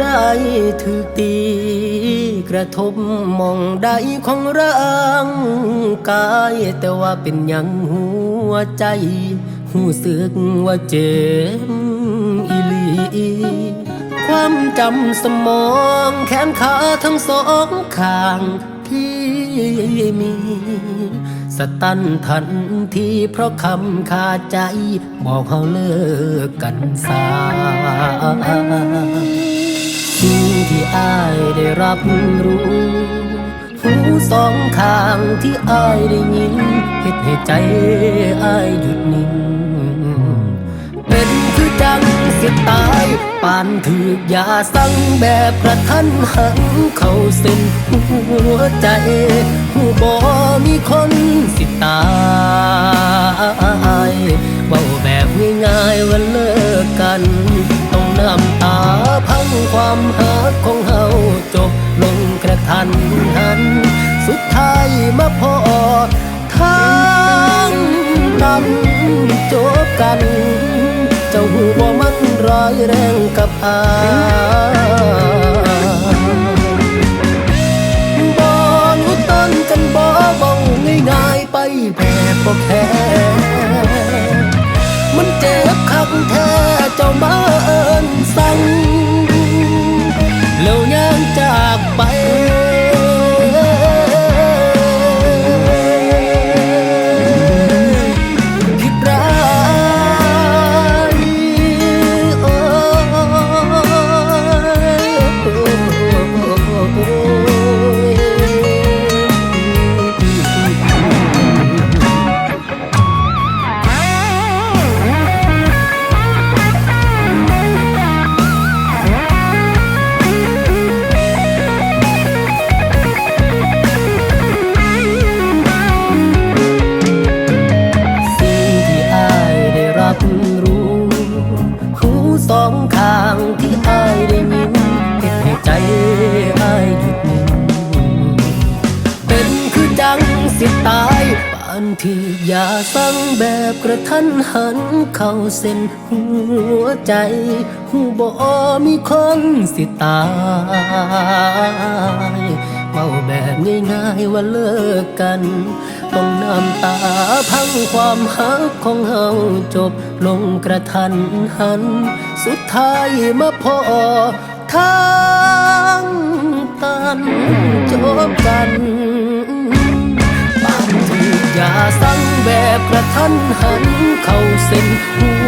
ได้ถือตี กระทบมองใดของร่างกาย แต่ว่าเป็นยังหัวใจ หูสึกว่าเจ็บอีลี ความจำสมองแขนขาทั้งสองข้างที่มีสตันทันทีเพราะคำขาดใจ บอกเขาเลิกกันสา สิ่งที่อายได้รับรู้ หูสองข้างที่อายได้ยินเหตุให้ใจอายหยุดนิ่ง เป็นคือจังสิตายปานถือกยาสั่งแบบกระทันหันเข้าเส้นหัวใจหูบอมีคนสิตาย นหัน สุดท้ายมาพอทางนั้นจบกัน เจ้าหูบ่มันร้ายแรงกับอาบ่รู้ต้นกันบ่เบาง่ายๆไปแพ้บ่แค่มันเจ็บคักแท้เจ้ามาเอินสั่งแล้วยังจากไป รู้ หูสองข้างที่อายได้ยินเหตุให้ใจอายหยุดนิ่งเป็นคือจังสิตายปานที่ยาสั่งแบบกระทันหันเข้าเส้นหัวใจ หูบอมีคนสิตาย มาแบบง่ายๆว่าเลิกกัน ต้องน้ำตาพังความหักของเฮาจบลงกระทันหัน สุดท้ายมาพอทางตันจบกันบางทีอย่าสั่งแบบกระทันหันเข้าเส้นหัว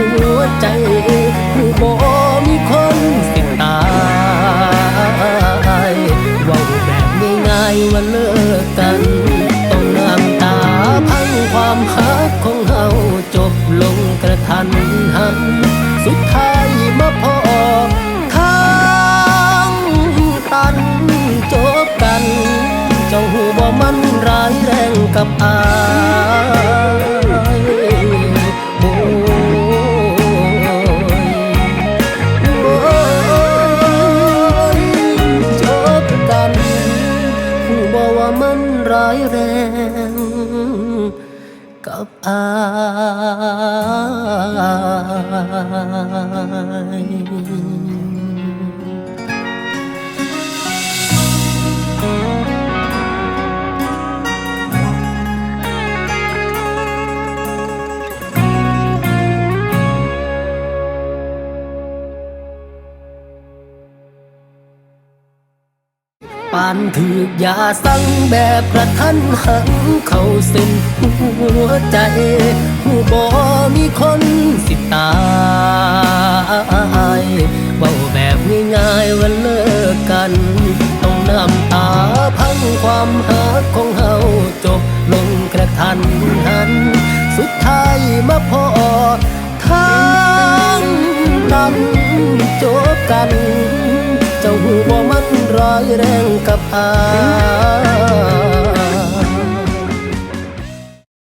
กับอายโอ้ยโอ้ยจบกันหูบ่ว่ามันร้ายแรง กับอาย ปานถือกยาสั่งแบบกระทันหันเข้าเส้นหัวใจหูบอมีคนสิตายเบาแบบง่ายๆว่าเลิกกัน ต้องน้ำตาพังความหักของเฮาจบลงกระทันหัน สุดท้ายมาพอทางนั้นจบกัน บ่มันร้ายแรงกับอาย